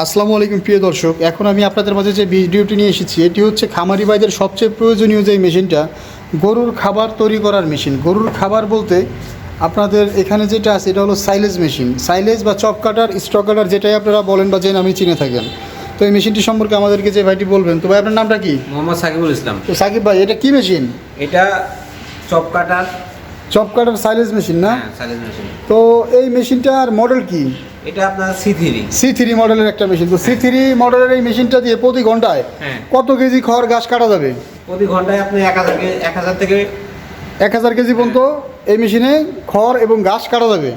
আসসালামু আলাইকুম প্রিয় দর্শক। এখন আমি আপনাদের মাঝে যে ভিডিওটি নিয়ে এসেছি এটি হচ্ছে খামারি ভাইদের সবচেয়ে প্রয়োজনীয় যে মেশিনটা গরুর খাবার তৈরি করার মেশিন। গরুর খাবার বলতে আপনাদের এখানে যেটা আছে এটা হলো সাইলেজ মেশিন। সাইলেজ বা চপ কাটার স্টক কাটার যেটাই আপনারা বলেন বা যে নামে চিনে থাকেন। তো এই মেশিনটি সম্পর্কে আমাদেরকে যে ভাইটি বলবেন তো ভাই আপনার নামটা কি? মোহাম্মদ সাকিবুল ইসলাম। তো সাকিব ভাই এটা কি মেশিন? এটা chop cutter chop cutter silage machine না? হ্যাঁ সাইলেজ মেশিন তো এই মেশিনটার মডেল কি? এটা আপনার সি থ্রি সি থ্রি মডেলের একটা মেশিন তো সি থ্রি মডেলের এই মেশিনটা দিয়ে প্রতি ঘন্টায় হ্যাঁ। কত কেজি খড় ঘাস কাটা যাবে? প্রতি ঘন্টায় আপনি এক হাজার এক হাজার থেকে এক হাজার কেজি পর্যন্ত এই মেশিনে খড় এবং ঘাস কাটা যাবে।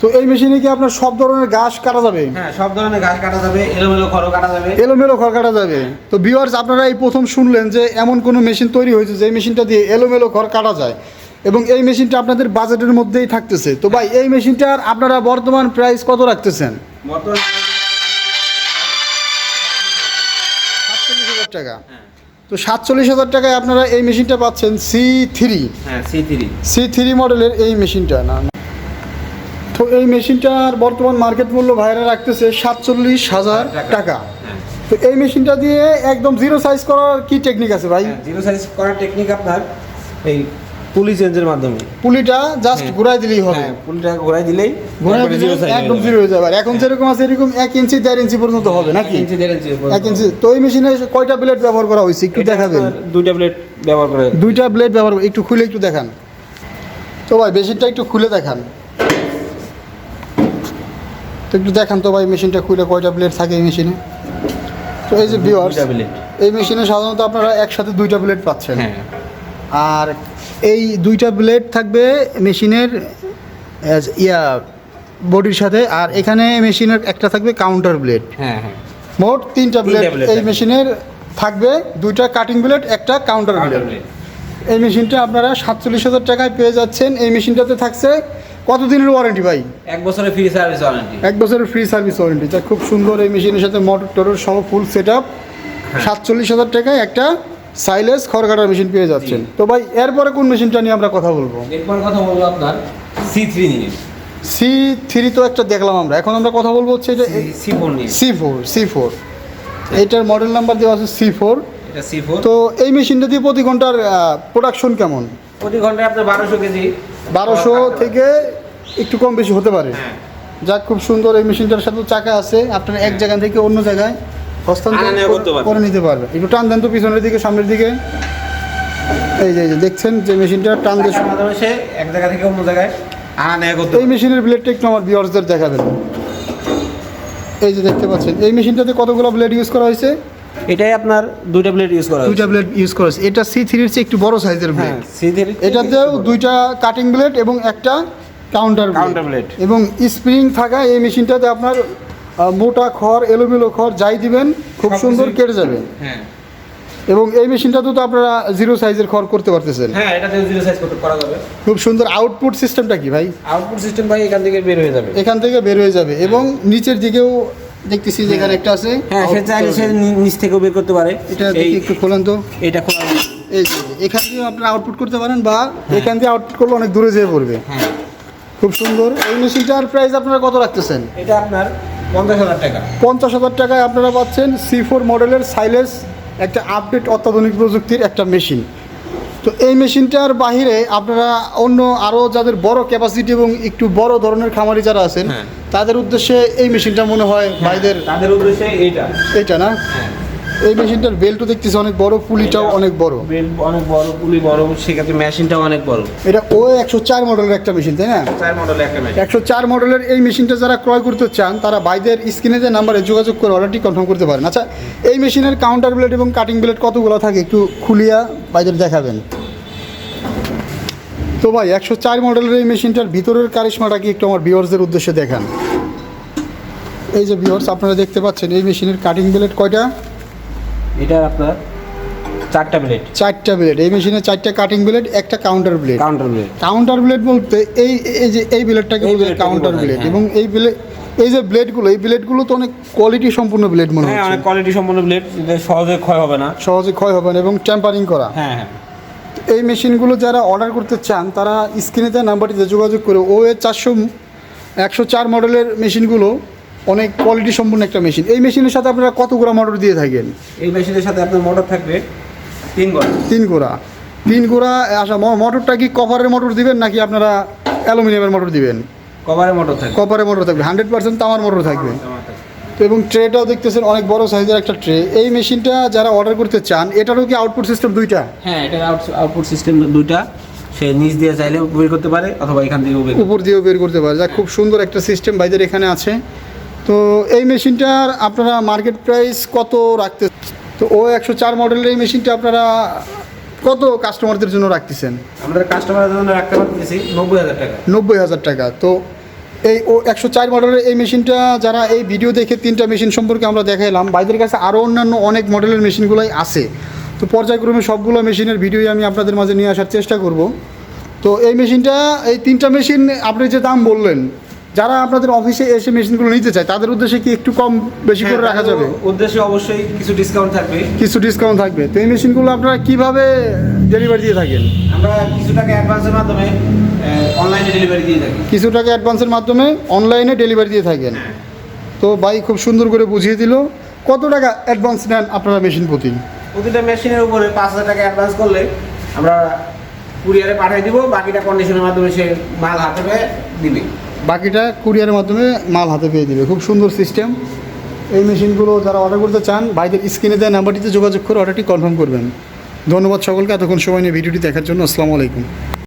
তো এই মেশিনে কি আপনার সব ধরনের ঘাস কাটা যাবে? হ্যাঁ সব ধরনের ঘাস কাটা যাবে এলোমেলো খড়ও কাটা যাবে। এলোমেলো খড় কাটা যাবে। তো ভিউয়ার্স আপনারা এই প্রথম শুনলেন যে এমন কোনো মেশিন তৈরি হয়েছে যে মেশিনটা দিয়ে এলোমেলো খড় কাটা যায়। এবং এই মেশিনটা আপনাদের বাজেটের মধ্যেই থাকতেছে। তো ভাই এই মেশিনটার আপনারা বর্তমান প্রাইস কত রাখতেছেন? সাতচল্লিশ হাজার টাকা। হ্যাঁ। তো সাতচল্লিশ হাজার টাকায় আপনারা এই মেশিনটা পাচ্ছেন সি থ্রি হ্যাঁ সি থ্রি সি থ্রি মডেলের এই মেশিনটা না। তো এই মেশিনটার বর্তমান মার্কেট মূল্য ভাইরা রাখতেছে সাতচল্লিশ হাজার টাকা। হ্যাঁ। তো এই মেশিনটা দিয়ে একদম জিরো সাইজ করার কি টেকনিক আছে ভাই? জিরো সাইজ করার টেকনিক আপনার এই পুলি চেঞ্জের মাধ্যমে। পুলিটা জাস্ট হ্যাঁ। ঘুরাই দিলেই হবে। হ্যাঁ পুলিটা ঘোরাই দিলেই ঘুরাই একবারে দিলে zero size হয়ে একদম। জিরো হয়ে যাবে। আর এখন যেরকম আছে এরকম এক ইঞ্চি দেড় ইঞ্চি পর্যন্ত হবে নাকি? ইঞ্চি দেড় ইঞ্চি এক ইঞ্চি তো এই মেশিনে কয়টা ব্লেড ব্যবহার করা হয়েছে? একটু দেখাবেন দুইটা প্লেট ব্যবহার করে দুইটা ব্লেড ব্যবহার একটু খুলে একটু দেখান। তো ভাই মেশিনটা একটু খুলে দেখান। তো একটু দেখান তো ভাই মেশিনটা খুলে কয়টা ব্লেড থাকে এই মেশিনে তো এই যে ভিওয়ার্স দুইটা এই মেশিনে সাধারণত আপনারা একসাথে দুইটা ব্লেড পাচ্ছেন। হ্যাঁ। আর এই দুইটা ব্লেড থাকবে মেশিনের ইয়া বডির সাথে আর এখানে মেশিনের একটা থাকবে কাউন্টার ব্লেড হ্যাঁ হ্যাঁ। মোট তিনটা ব্লেড এই মেশিনের থাকবে দুইটা কাটিং ব্লেড একটা কাউন্টার ব্লেড এই মেশিনটা আপনারা সাতচল্লিশ হাজার টাকায় পেয়ে যাচ্ছেন। এই মেশিনটাতে থাকছে কতদিনের ওয়ারেন্টি ভাই? এক বছরের ফ্রি সার্ভিস ওয়ারেন্টি এক বছরের ফ্রি সার্ভিস ওয়ারেন্টি খুব সুন্দর এই মেশিনের সাথে মোটর টোটর সহ ফুল সেট আপ। সাতচল্লিশ হাজার টাকায় একটা সাইলেস খড় কাটার মেশিন পেয়ে যাচ্ছেন। তো ভাই এরপরে কোন মেশিনটা নিয়ে আমরা কথা বলব? এরপর কথা বলব আপনার সি থ্রি নিয়ে। সি থ্রি তো একটা দেখলাম আমরা। এখন আমরা কথা বলব হচ্ছে এটা C four C four C four এইটার মডেল নাম্বার দেওয়া আছে সি ফোর সি ফোর তো এই মেশিনটা দিয়ে প্রতি ঘণ্টার প্রোডাকশন কেমন? প্রতি ঘন্টায় আপনার বারোশো কেজি। বারোশো থেকে একটু কম বেশি হতে পারে। হ্যাঁ। যাক খুব সুন্দর এই মেশিনটার সাথে চাকা আছে। আপনার এক জায়গা থেকে অন্য জায়গায় হস্তান্তর করে- নিতে পারবে। একটু টান দেন তো পিছনের দিকে সামনের দিকে। এই যে এই যে দেখছেন যে মেশিনটা টান দিয়ে সে এক জায়গা থেকে অন্য জায়গায় আনা নেওয়া করতে এই মেশিনের ব্লেডটা একটু আমার বিয়ার্সদের দেখাবেন। এই যে দেখতে পাচ্ছেন এই মেশিনটাতে কতগুলো ব্লেড ইউজ করা হয়েছে? এটাই আপনার দুইটা প্লেট ইউজ করা দুইটা ব্লেড ইউজ করা হয়েছে। এটা সি থ্রির চেয়ে একটু বড় সাইজের ব্লেড সি থ্রি এটাতেও দুইটা কাটিং ব্লেড এবং একটা কাউন্টার Counter blade। এবং স্প্রিং থাকা এই মেশিনটাতে আপনার মোটা খড় এলোমেলো খড় যাই দিবেন খুব সুন্দর কেটে যাবে। হ্যাঁ। এবং এই মেশিনটাতেও তো আপনারা জিরো সাইজের খড় করতে পারতেছেন। হ্যাঁ এটাতে জিরো সাইজ করতে করা যাবে। খুব সুন্দর আউটপুট সিস্টেমটা কি ভাই? আউটপুট সিস্টেম ভাই এখান থেকে বের হয়ে যাবে। এখান থেকে বের হয়ে যাবে এবং নিচের দিকেও দেখতেছি যেখানে একটা আছে। হ্যাঁ সে চাইলে সে নিচ থেকেও বের করতে পারে। এটা দেখি একটু খোলেন তো। এটা খোলা এই যে এখান থেকে আপনারা আউটপুট করতে পারেন বা এখান থেকে আউটপুট করলে অনেক দূরে যেয়ে পড়বে। হ্যাঁ। খুব সুন্দর। এই মেশিনটার প্রাইস আপনারা কত রাখতেছেন? এটা আপনার পঞ্চাশ হাজার টাকা। পঞ্চাশ হাজার টাকায় আপনারা পাচ্ছেন সি ফোর মডেলের সাইলেস একটা আপডেট অত্যাধুনিক প্রযুক্তির একটা মেশিন তো এই মেশিনটার বাহিরে আপনারা অন্য আরও যাদের বড় ক্যাপাসিটি এবং একটু বড় ধরনের খামারি যারা আছেন হ্যাঁ। তাদের উদ্দেশ্যে এই মেশিনটা মনে হয় ভাইদের তাদের উদ্দেশ্যে এইটা। এইটা না? হ্যাঁ। এই মেশিনটার বেল্টও দেখতেছি অনেক বড় পুলিটাও অনেক বড়। বেল অনেক বড় পুলি বড় সেক্ষেত্রে মেশিনটাও অনেক বড়। এটা ও একশো চার মডেলের একটা মেশিন তাই না? চার মডেল একটা মেশিন। একশো চার মডেলের এই মেশিনটা যারা ক্রয় করতে চান তারা বাইদের স্ক্রিনে যে নাম্বারে যোগাযোগ করে অর্ডারটি কনফার্ম করতে পারেন। আচ্ছা এই মেশিনের কাউন্টার ব্লেড এবং কাটিং ব্লেড কতগুলো থাকে একটু খুলিয়া বাইদের দেখাবেন। তো ভাই একশো চার মডেলের এই মেশিনটার ভিতরের কারিশমাটা কি একটু আমার ভিওর্সদের উদ্দেশ্যে দেখান। এই যে ভিওর্স আপনারা দেখতে পাচ্ছেন এই মেশিনের কাটিং ব্লেড কয়টা? এটা আপনার চারটা প্লেট চারটা ব্লেড এই মেশিনে চারটা কাটিং ব্লেড একটা counter blade counter plate counter blade বলতে এই এই যে এই ব্লেডটাকে কাউন্টার বলা ব্লেড। এবং এই ব্লেড এই যে ব্লেডগুলো এই ব্লেডগুলো তো অনেক কোয়ালিটি সম্পূর্ণ ব্লেড মনে হ্যাঁ হচ্ছে। অনেক কোয়ালিটি সম্পন্ন প্লেট সহজে ক্ষয় হবে না। সহজে ক্ষয় হবে না এবং টেম্পারিং করা। হ্যাঁ হ্যাঁ। এই মেশিনগুলো যারা অর্ডার করতে চান তারা স্ক্রিনে দেওয়া নাম্বারটিতে যোগাযোগ করে ও এ চারশো একশো চার মডেলের মেশিনগুলো অনেক কোয়ালিটি সম্পূর্ণ একটা মেশিন এই মেশিনের সাথে আপনারা কত গোড়া মোটর দিয়ে থাকেন? এই মেশিনের সাথে আপনার মোটর থাকবে তিন গড়। তিন গোড়া। তিন গোড়া আচ্ছা মোটরটা কি কপারের মোটর দিবেন নাকি আপনারা অ্যালুমিনিয়ামের মোটর দিবেন? কভারের মোটর থাকবে। কপারের মোটর থাকবে। হান্ড্রেড পার্সেন্ট তামার মোটর থাকবে। তো এবং ট্রেটাও দেখতেছেন অনেক বড় সাইজের একটা ট্রে এই মেশিনটা যারা অর্ডার করতে চান এটারও কি আউটপুট সিস্টেম দুইটা? হ্যাঁ এটার আউটপুট সিস্টেম দুইটা। সে নিচ দিয়ে চাইলেও বের করতে পারে অথবা এখান করতে উপর দিয়েও বের করতে পারে। যা খুব সুন্দর একটা সিস্টেম বাইদের এখানে আছে। তো এই মেশিনটার আপনারা মার্কেট প্রাইস কত রাখতে তো ও একশো চার মডেলের এই মেশিনটা আপনারা কত কাস্টমারদের জন্য রাখতেছেন? আমাদের কাস্টমারের জন্য রাখতে পারতেছি নব্বই হাজার টাকা। নব্বই হাজার টাকা। তো এই ও একশো চার মডেলের এই মেশিনটা যারা এই ভিডিও দেখে তিনটা মেশিন সম্পর্কে আমরা দেখাইলাম বাইদের কাছে আরও অন্যান্য অনেক মডেলের মেশিনগুলোই আছে। তো পর্যায়ক্রমে সবগুলো মেশিনের ভিডিওই আমি আপনাদের মাঝে নিয়ে আসার চেষ্টা করব। তো এই মেশিনটা এই তিনটা মেশিন আপনি যে দাম বললেন যারা আপনাদের অফিসে এসে মেশিনগুলো নিতে চায় তাদের উদ্দেশ্যে কি একটু কম বেশি করে রাখা যাবে? হ্যাঁ, উদ্দেশ্যে অবশ্যই কিছু ডিসকাউন্ট থাকবে। কিছু ডিসকাউন্ট থাকবে। তো এই মেশিনগুলো আপনারা কীভাবে ডেলিভারি দিয়ে থাকেন? আমরা কিছু টাকা অ্যাডভান্সের মাধ্যমে অনলাইনে ডেলিভারি দিয়ে থাকি। কিছু টাকা অ্যাডভান্সের মাধ্যমে অনলাইনে ডেলিভারি দিয়ে থাকেন। তো ভাই খুব সুন্দর করে বুঝিয়ে দিল। কত টাকা অ্যাডভান্স নেন আপনারা মেশিন প্রতি? প্রতিটা মেশিনের উপরে পাঁচ হাজার টাকা অ্যাডভান্স করলে আমরা কুরিয়ারে পাঠিয়ে দিব বাকিটা কন্ডিশনের মাধ্যমে সে মাল হাতে পেয়ে দিবে। বাকিটা কুরিয়ারের মাধ্যমে মাল হাতে পেয়ে দিবে। খুব সুন্দর সিস্টেম। এই মেশিনগুলো যারা অর্ডার করতে চান, ভাইদের স্ক্রিনে দেওয়া নাম্বারটিতে যোগাযোগ করে অর্ডারটি কনফার্ম করবেন। ধন্যবাদ সকলকে। এতক্ষণ সময় নিয়ে ভিডিওটি দেখার জন্য আসসালামু আলাইকুম।